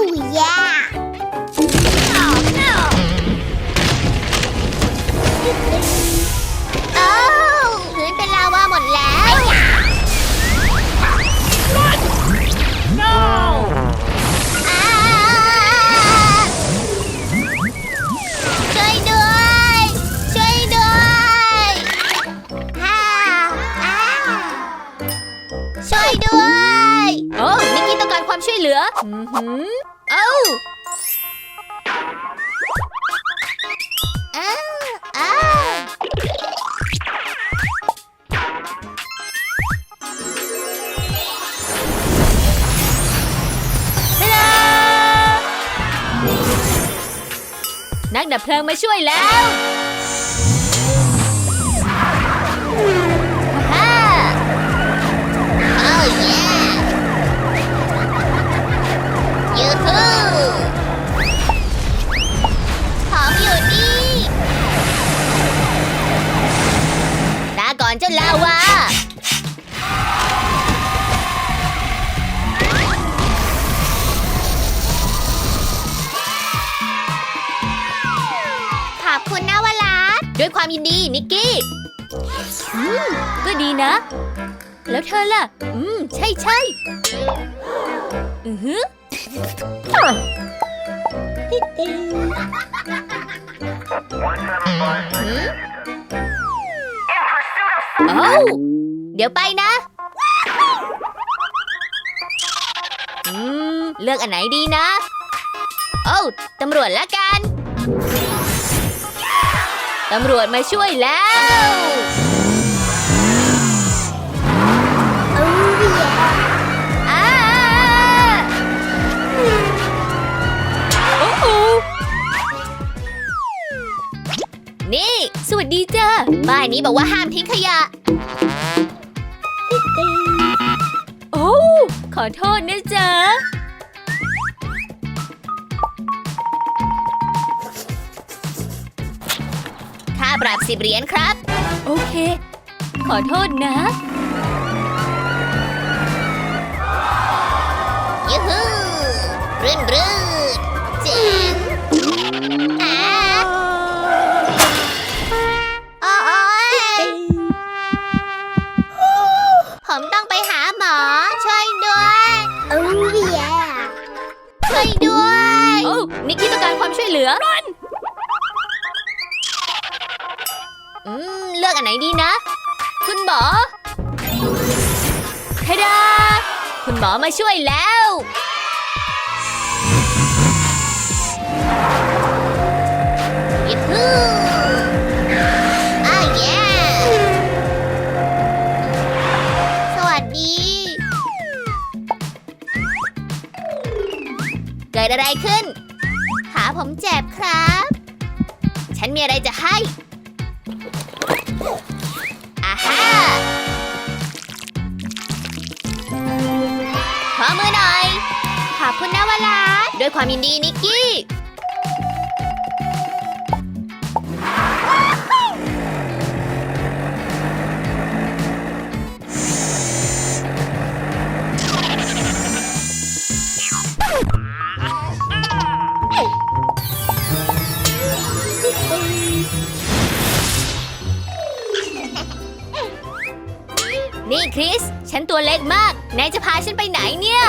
Oh, yeah. ความช่วยเหลืออือหือเอ้าอ้าอ้าวทะดานักดับเพลิงมาช่วยแล้วาวาขอบคุณนะวลาดด้วยความยินดี นิกกี้ อืม ก็ดีนะ แล้วเธอล่ะ อืม ใช่ใช่อือฮึหืม เอ้าเดี๋ยวไปนะ อืม เลือกอันไหนดีนะ โอ้าตำรวจละกัน ตำรวจมาช่วยแล้ว นี่ สวัสดีจ้าป้ายนี้บอกว่าห้ามทิ้งขยะ โอ้ขอโทษนะจ๊ะค่าปรับสิบเหรียญครับ โอเค ขอโทษนะยูฮูรื่นรื่น วามช่วยเหลือรอนอืม เลือกอันไหนดีนะ คุณหมอทาดาคุณหมอมาช่วยแล้วยูฮูอ้าวเย่สวัสดี เกิดอะไรขึ้นขา ผมเจ็บครับ ฉันมีอะไรจะให้อาฮ่าขอมือหน่อย ขอบคุณนะวลาดด้วยความยินดีนิกกี้ นี่คริส ฉันตัวเล็กมาก นายจะพาฉันไปไหนเนี่ย